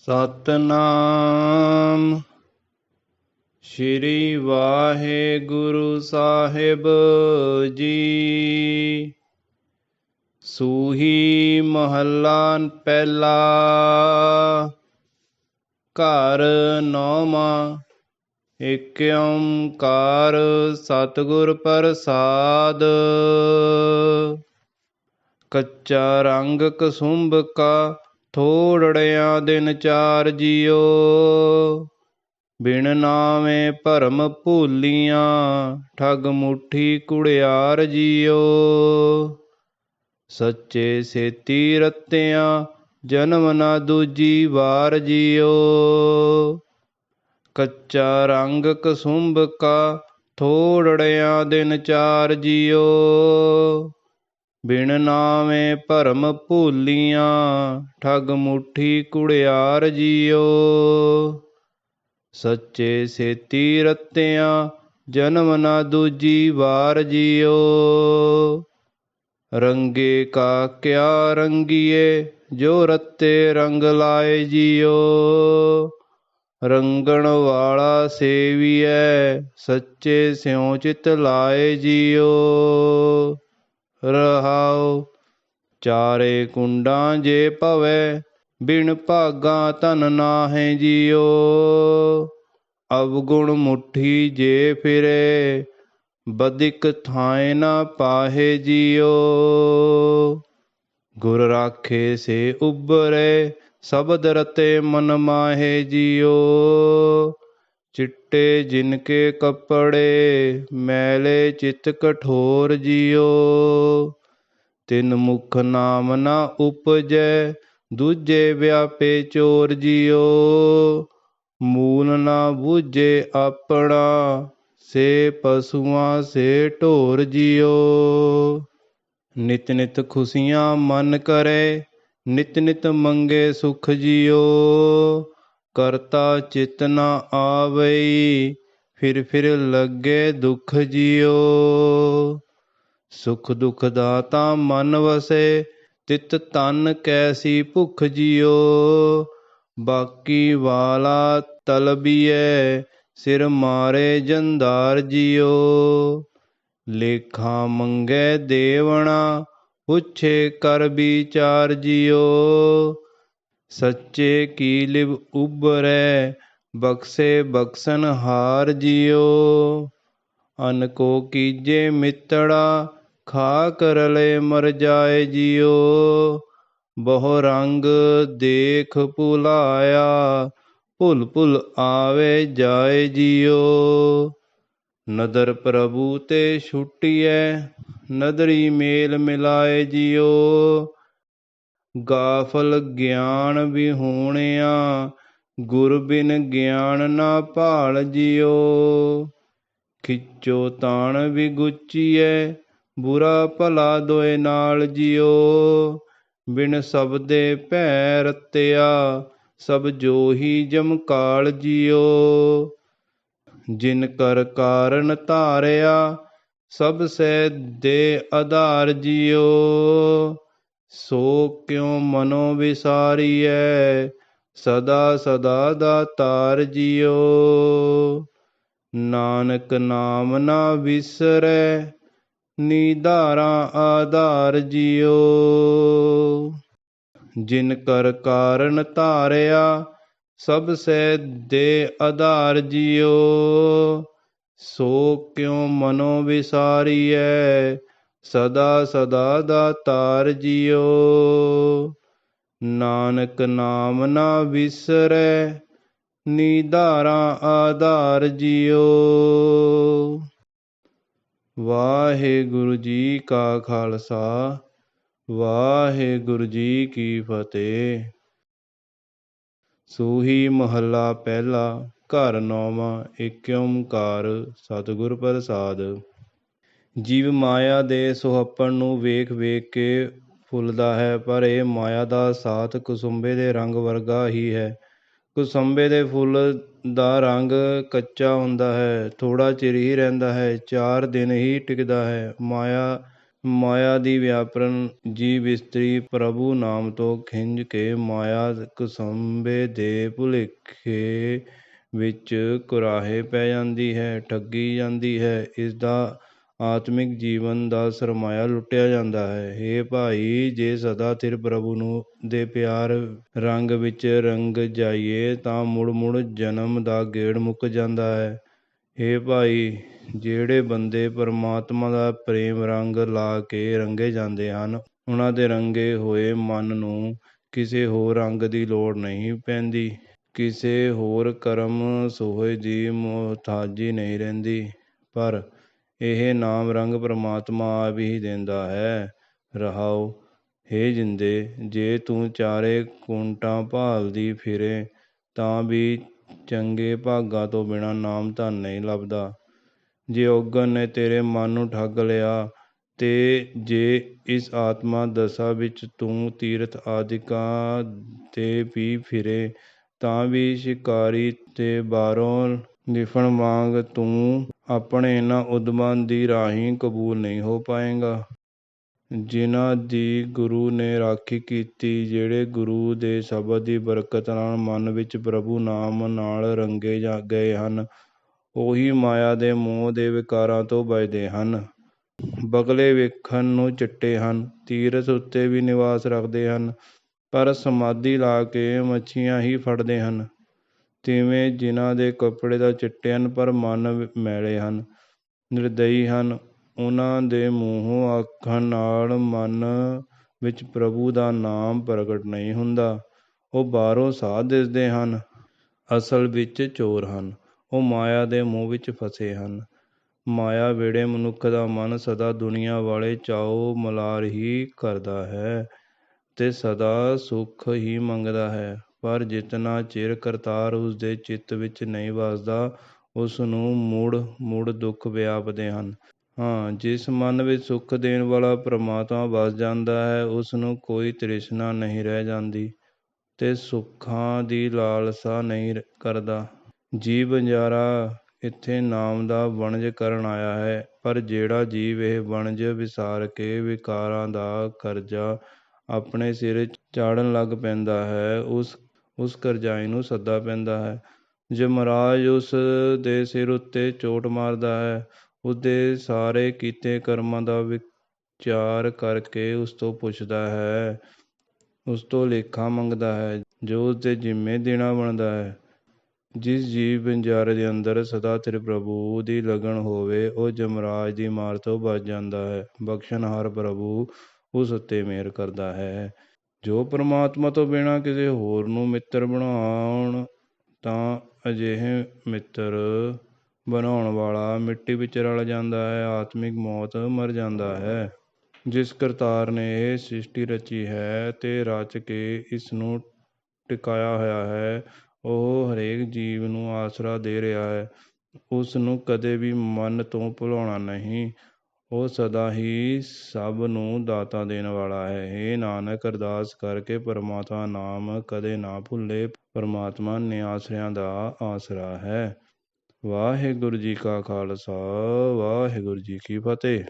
ਸਤਨਾਮ। ਸ਼੍ਰੀ ਵਾਹਿਗੁਰੂ ਸਾਹਿਬ ਜੀ। ਸੂਹੀ ਮਹੱਲਾ ਪਹਿਲਾ। ਘਰ ਨੌਵਾਂ। ਏਕ ਓੰਕਾਰ ਸਤਿਗੁਰ ਪ੍ਰਸਾਦ। ਕੱਚਾ ਰੰਗ ਕਸੁੰਭ ਕਾ ਥੋੜੜਿਆ ਦਿਨ ਚਾਰ ਜਿਉ ਬਿਨ ਨਾਵੇਂ ਭਰਮ ਭੂਲੀਆਂ, ਠਗ ਮੁਠੀ ਕੁੜਿਆਰ ਜਿਉ ਸੱਚੇ ਸੇਤੀ ਰਤਿਆਂ, ਜਨਮ ਨਾ ਦੂਜੀ ਵਾਰ ਜਿਉ ਕੱਚਾ ਰੰਗ ਕਸੁੰਭ ਕਾ, ਥੋੜੜਿਆ ਦਿਨ ਚਾਰ ਜਿਉ ਬਿਨ ਨਾਵੇਂ ਭਰਮ ਭੂਲੀਆਂ, ਠਗ ਮੁਠੀ ਕੁੜਿਆਰ ਜੀਓ। ਸੱਚੇ ਸੇਤੀ ਰਤਿਆਂ, ਜਨਮ ਨਾ ਦੂਜੀ ਵਾਰ ਜੀਓ। ਰੰਗੇ ਕਾ ਕਿਆ ਰੰਗੀਏ, ਜੋ ਰਤੇ ਰੰਗ ਲਾਏ ਜਿਉ ਰੰਗਣ ਵਾਲਾ ਸੇਵੀਐ, ਸੱਚੇ ਸਿਉ ਚਿਤ ਲਾਏ ਜਿਉ ਰਹਾਉ, ਚਾਰੇ ਕੁੰਡਾਂ ਜੇ ਭਵੈ, ਬਿਨ ਭਾਗਾ ਧਨ ਨਾਹੈ ਜਿਉ। ਅਵਗੁਣ ਮੁਠੀ ਜੇ ਫਿਰੇ ਬਦਿਕ ਥਾਏ ਨਾ ਪਾਹੇ ਜਿਉ। ਗੁਰ ਰਾਖੇ ਸੇ ਉਬਰੇ ਸ਼ਬਦ ਰਤੇ ਮਨ ਮਾਹੇ ਜਿਉ। ਚਿੱਟੇ ਜਿਨਕੇ ਕੱਪੜੇ, ਮੈਲੇ ਚਿਤ ਕਠੋਰ ਜਿਉ। ਤਿਨ ਮੁਖ ਨਾਮ ਨਾ ਉਪਜੈ, ਦੂਜੇ ਵਿਆਪੇ ਚੋਰ ਜਿਉ। ਮੂਲ ਨਾ ਬੂਝੇ ਆਪਣਾ, ਸੇ ਪਸ਼ੂਆਂ ਸੇ ਢੋਰ ਜਿਉ। ਨਿਤ ਨਿਤ ਖੁਸ਼ੀਆਂ ਮਨ ਕਰੇ, ਨਿਤ ਨਿਤ ਮੰਗੇ ਸੁਖ ਜਿਉ। ਕਰਤਾ ਚਿਤ ਨ ਆਵਈ, ਫਿਰ ਫਿਰ ਲੱਗੇ ਦੁਖ ਜਿਉ। ਸੁਖ ਦੁਖ ਦਾਤਾ ਮਨ ਵਸੇ, ਤਿਤ ਤਨ ਕੈਸੀ ਭੁਖ ਜਿਉ। ਬਾਕੀ ਵਾਲਾ ਤਲਬੀਐ ਸਿਰ ਮਾਰੇ ਜੰਦਾਰ ਜਿਉ। ਲੇਖਾ ਮੰਗੇ ਦੇਵਣਾ, ਪੁੱਛੇ ਕਰ ਵਿਚਾਰ ਜਿਉ। ਸੱਚੇ ਕੀ ਲਿਵ ਉਬਰੈ ਬਖਸ਼ੇ ਬਖਸ਼ਨ ਹਾਰ ਜਿਉ ਅਨ ਕੋ ਕੀਜੇ ਮਿੱਤੜਾ ਖਾ ਕਰਲੇ ਮਰ ਜਾਏ ਜਿਉ ਬਹੁ ਰੰਗ ਦੇਖ ਭੁਲਾਇਆ ਭੁਲ ਭੁਲ ਆਵੇ ਜਾਏ ਜਿਉ ਨਦਰ ਪ੍ਰਭੂ ਤੇ ਛੁਟੀਐ ਨਦਰੀ ਮੇਲ ਮਿਲਾਏ ਜਿਉ ਗਾਫਲ ਗਿਆਨ ਵਿਹੂਣਿਆ, ਗੁਰ ਬਿਨ ਗਿਆਨ ਨਾ ਭਾਲ ਜਿਓ ਖਿੱਚੋ ਤਾਣ ਵਿਗੁਚੀਐ, ਬੁਰਾ ਭਲਾ ਦੋਏ ਨਾਲ ਜਿਉ। ਬਿਨ ਸਬਦੇ ਭੈ ਰਤਿਆ, ਸਭ ਜੋਹੀ ਜਮਕਾਲ ਜਿਓ ਜਿਨ ਕਰ ਕਾਰਨ ਧਾਰਿਆ, ਸਭ ਸੈ ਦੇ ਆਧਾਰ ਜਿਓ ਸੋ ਕਿਉ ਮਨੋ ਵਿਸਾਰੀਐ? ਸਦਾ ਸਦਾ ਦਾ ਤਾਰ ਜਿਉ। ਨਾਨਕ ਨਾਮ ਨਾ ਵਿਸਰੈ ਨੀਧਾਰਾ ਆਧਾਰ ਜਿਉ। ਜਿਨ ਕਰ ਕਾਰਨ ਧਾਰਿਆ, ਸਭ ਸੈ ਦੇ ਆਧਾਰ ਜਿਉ। ਸੋ ਕਿਉ ਮਨੋ ਵਿਸਾਰੀਐ? ਸਦਾ ਸਦਾ ਦਾ ਤਾਰ ਜਿਉ। ਨਾਨਕ ਨਾਮ ਨਾ ਵਿਸਰੈ ਨਿਧਾਰਾਂ ਆਧਾਰ ਜਿਉ। ਵਾਹਿਗੁਰੂ ਜੀ ਕਾ ਖਾਲਸਾ, ਵਾਹਿਗੁਰੂ ਜੀ ਕੀ ਫਤਿਹ। ਸੂਹੀ ਮਹੱਲਾ ਪਹਿਲਾ, ਘਰ ਨੌਵਾਂ ਏਕ ਓੰਕਾਰ ਸਤਿਗੁਰ ਪ੍ਰਸਾਦ। ਜੀਵ ਮਾਇਆ ਦੇ ਸੁਹੱਪਣ ਨੂੰ ਵੇਖ ਵੇਖ ਕੇ ਫੁੱਲਦਾ ਹੈ, ਪਰ ਇਹ ਮਾਇਆ ਦਾ ਸਾਥ ਕੁਸੁੰਬੇ ਦੇ ਰੰਗ ਵਰਗਾ ਹੀ ਹੈ। ਕੁਸੁੰਬੇ ਦੇ ਫੁੱਲ ਦਾ ਰੰਗ ਕੱਚਾ ਹੁੰਦਾ ਹੈ ਥੋੜਾ ਚਿਰ ਹੀ ਰਹਿੰਦਾ ਹੈ, ਚਾਰ ਦਿਨ ਹੀ ਟਿਕਦਾ ਹੈ। ਮਾਇਆ ਮਾਇਆ ਦੀ ਵਿਆਪਰਨ ਜੀਵ ਇਸਤਰੀ ਪ੍ਰਭੂ ਨਾਮ ਤੋਂ ਖਿੰਝ ਕੇ ਮਾਇਆ ਕੁਸੰਬੇ ਦੇ ਭੁਲੇਖੇ ਵਿੱਚ ਕੁਰਾਹੇ ਪੈ ਜਾਂਦੀ ਹੈ, ਠੱਗੀ ਜਾਂਦੀ ਹੈ। ਇਸ ਦਾ ਆਤਮਿਕ ਜੀਵਨ ਦਾ ਸਰਮਾਇਆ ਲੁੱਟਿਆ ਜਾਂਦਾ ਹੈ। ਹੇ ਭਾਈ, ਜੇ ਸਦਾ ਥਿਰ ਪ੍ਰਭੂ ਨੂੰ ਦੇ ਪਿਆਰ ਰੰਗ ਵਿੱਚ ਰੰਗ ਜਾਈਏ, ਤਾਂ ਮੁੜ ਮੁੜ ਜਨਮ ਦਾ ਗੇੜ ਮੁੱਕ ਜਾਂਦਾ ਹੈ। ਹੇ ਭਾਈ, ਜਿਹੜੇ ਬੰਦੇ ਪਰਮਾਤਮਾ ਦਾ ਪ੍ਰੇਮ ਰੰਗ ਲਾ ਕੇ ਰੰਗੇ ਜਾਂਦੇ ਹਨ, ਉਹਨਾਂ ਦੇ ਰੰਗੇ ਹੋਏ ਮਨ ਨੂੰ ਕਿਸੇ ਹੋਰ ਰੰਗ ਦੀ ਲੋੜ ਨਹੀਂ ਪੈਂਦੀ। ਕਿਸੇ ਹੋਰ ਕਰਮ ਸੋਹੇ ਦੀ ਮੁਹਤਾਜੀ ਨਹੀਂ ਰਹਿੰਦੀ। ਪਰ ਇਹ ਨਾਮ ਰੰਗ ਪਰਮਾਤਮਾ ਆਪ ਹੀ ਦਿੰਦਾ ਹੈ। ਰਹਾਓ ਹੇ ਜਿੰਦੇ, ਜੇ ਤੂੰ ਚਾਰੇ ਕੁੰਟਾਂ ਭਾਲਦੀ ਫਿਰੇ, ਤਾਂ ਵੀ ਚੰਗੇ ਭਾਗਾਂ ਤੋਂ ਬਿਨਾ ਨਾਮ ਧਨ ਨਹੀਂ ਲੱਭਦਾ। ਜੇ ਔਗਣ ਨੇ ਤੇਰੇ ਮਨ ਨੂੰ ਠੱਗ ਲਿਆ, ਤੇ ਜੇ ਇਸ ਆਤਮਾ ਦਸ਼ਾ ਵਿੱਚ ਤੂੰ ਤੀਰਥ ਆਦਿਕਾਂ ਤੇ ਵੀ ਫਿਰੇ, ਤਾਂ ਵੀ ਸ਼ਿਕਾਰੀ ਤੇ ਬਾਹਰੋਂ ਲਿਫਣ ਵਾਂਗ ਤੂੰ ਆਪਣੇ ਇਹਨਾਂ ਉਦਮਾਂ ਦੀ ਰਾਹੀਂ ਕਬੂਲ ਨਹੀਂ ਹੋ ਪਾਏਗਾ। ਜਿਨ੍ਹਾਂ ਦੀ ਗੁਰੂ ਨੇ ਰਾਖੀ ਕੀਤੀ, ਜਿਹੜੇ ਗੁਰੂ ਦੇ ਸ਼ਬਦ ਦੀ ਬਰਕਤ ਨਾਲ ਮਨ ਵਿੱਚ ਪ੍ਰਭੂ ਨਾਮ ਨਾਲ ਰੰਗੇ ਜਾ ਗਏ ਹਨ, ਉਹੀ ਮਾਇਆ ਦੇ ਮੋਹ ਦੇ ਵਿਕਾਰਾਂ ਤੋਂ ਬਚਦੇ ਹਨ। ਬਗਲੇ ਵੇਖਣ ਨੂੰ ਚਿੱਟੇ ਹਨ, ਤੀਰਥ ਉੱਤੇ ਵੀ ਨਿਵਾਸ ਰੱਖਦੇ ਹਨ, ਪਰ ਸਮਾਧੀ ਲਾ ਕੇ ਮੱਛੀਆਂ ਹੀ ਫੜਦੇ ਹਨ। ਤਿਵੇਂ ਜਿਨ੍ਹਾਂ ਦੇ ਕੱਪੜੇ ਤਾਂ ਚਿੱਟੇ ਹਨ ਪਰ ਮਨ ਮੈਲੇ ਹਨ, ਨਿਰਦਈ ਹਨ। ਉਹਨਾਂ ਦੇ ਮੂੰਹੋਂ ਆਖਣ ਨਾਲ ਮਨ ਵਿੱਚ ਪ੍ਰਭੂ ਦਾ ਨਾਮ ਪ੍ਰਗਟ ਨਹੀਂ ਹੁੰਦਾ। ਉਹ ਬਾਹਰੋਂ ਸਾਧ ਦਿਸਦੇ ਹਨ, ਅਸਲ ਵਿੱਚ ਚੋਰ ਹਨ। ਉਹ ਮਾਇਆ ਦੇ ਮੋਹ ਵਿੱਚ ਫਸੇ ਹਨ। ਮਾਇਆ ਵੇੜੇ ਮਨੁੱਖ ਦਾ ਮਨ ਸਦਾ ਦੁਨੀਆ ਵਾਲੇ ਚਾਉ ਮਲਾਰ ਹੀ ਕਰਦਾ ਹੈ ਅਤੇ ਸਦਾ ਸੁੱਖ ਹੀ ਮੰਗਦਾ ਹੈ। ਪਰ ਜਿਤਨਾ ਚਿਰ ਕਰਤਾਰ ਉਸ ਦੇ ਚਿੱਤ ਵਿੱਚ ਨਹੀਂ ਵਸਦਾ ਉਸ ਨੂੰ ਮੁੜ ਮੁੜ ਦੁੱਖ ਵਿਆਪਦੇ ਹਨ। ਹਾਂ, ਜਿਸ ਮਨ ਵਿੱਚ ਸੁੱਖ ਦੇਣ ਵਾਲਾ ਪ੍ਰਮਾਤਮਾ ਵਸ ਜਾਂਦਾ ਹੈ ਉਸ ਨੂੰ ਕੋਈ ਤ੍ਰਿਸ਼ਨਾ ਨਹੀਂ ਰਹਿ ਜਾਂਦੀ ਤੇ ਸੁੱਖਾਂ ਦੀ ਲਾਲਸਾ ਨਹੀਂ ਕਰਦਾ। ਜੀਵ ਬੰਜਾਰਾ ਇੱਥੇ ਨਾਮ ਦਾ ਵਣਜ ਕਰਨ ਆਇਆ ਹੈ, ਪਰ ਜਿਹੜਾ ਜੀਵ ਇਹ ਵਣਜ ਵਿਸਾਰ ਕੇ ਵਿਕਾਰਾਂ ਦਾ ਕਰਜ਼ਾ ਆਪਣੇ ਸਿਰ ਚਾੜਨ ਲੱਗ ਪੈਂਦਾ ਹੈ, ਉਸ ਉਸ ਕਰਜ਼ਾਈ ਨੂੰ ਸੱਦਾ ਪੈਂਦਾ ਹੈ। ਜਮਰਾਜ ਉਸ ਦੇ ਸਿਰ ਉੱਤੇ ਚੋਟ ਮਾਰਦਾ ਹੈ ਉਸਦੇ ਸਾਰੇ ਕੀਤੇ ਕਰਮਾਂ ਦਾ ਵਿਚਾਰ ਕਰਕੇ ਉਸ ਤੋਂ ਪੁੱਛਦਾ ਹੈ, ਉਸ ਤੋਂ ਲੇਖਾ ਮੰਗਦਾ ਹੈ, ਜੋ ਉਸ ਦੇ ਜਿੰਮੇ ਦੇਣਾ ਬਣਦਾ ਹੈ। ਜਿਸ ਜੀਵ ਬੰਜਾਰੇ ਦੇ ਅੰਦਰ ਸਦਾ ਤੇਰੇ ਪ੍ਰਭੂ ਦੀ ਲਗਨ ਹੋਵੇ, ਉਹ ਜਮਰਾਜ ਦੀ ਮਾਰ ਤੋਂ ਬਚ ਜਾਂਦਾ ਹੈ। ਬਖਸ਼ਣਹਾਰ ਪ੍ਰਭੂ ਉਸ ਉੱਤੇ ਮਿਹਰ ਕਰਦਾ ਹੈ। ਜੋ ਪਰਮਾਤਮਾ ਤੋਂ ਬਿਨਾਂ ਕਿਸੇ ਹੋਰ ਨੂੰ ਮਿੱਤਰ ਬਣਾਉਣ, ਤਾਂ ਅਜਿਹੇ ਮਿੱਤਰ ਬਣਾਉਣ ਵਾਲਾ ਮਿੱਟੀ ਵਿੱਚ ਰਲ ਜਾਂਦਾ ਹੈ, ਆਤਮਿਕ ਮੌਤ ਮਰ ਜਾਂਦਾ ਹੈ। ਜਿਸ ਕਰਤਾਰ ਨੇ ਇਹ ਸ੍ਰਿਸ਼ਟੀ ਰਚੀ ਹੈ ਅਤੇ ਰਚ ਕੇ ਇਸ ਨੂੰ ਟਿਕਾਇਆ ਹੋਇਆ ਹੈ, ਉਹ ਹਰੇਕ ਜੀਵ ਨੂੰ ਆਸਰਾ ਦੇ ਰਿਹਾ ਹੈ। ਉਸ ਨੂੰ ਕਦੇ ਵੀ ਮਨ ਤੋਂ ਭੁਲਾਉਣਾ ਨਹੀਂ। ਉਹ ਸਦਾ ਹੀ ਸਭ ਨੂੰ ਦਾਤਾ ਦੇਣ ਵਾਲਾ ਹੈ। हे ਨਾਨਕ, ਅਰਦਾਸ ਕਰਕੇ ਪਰਮਾਤਮਾ ਨਾਮ ਕਦੇ ਨਾ ਭੁੱਲੇ। ਪਰਮਾਤਮਾ ਨਿਆਸਰਿਆਂ ਦਾ ਆਸਰਾ ਹੈ। ਵਾਹਿਗੁਰੂ ਜੀ ਕਾ ਖਾਲਸਾ, ਵਾਹਿਗੁਰੂ ਜੀ ਕੀ ਫਤਿਹ।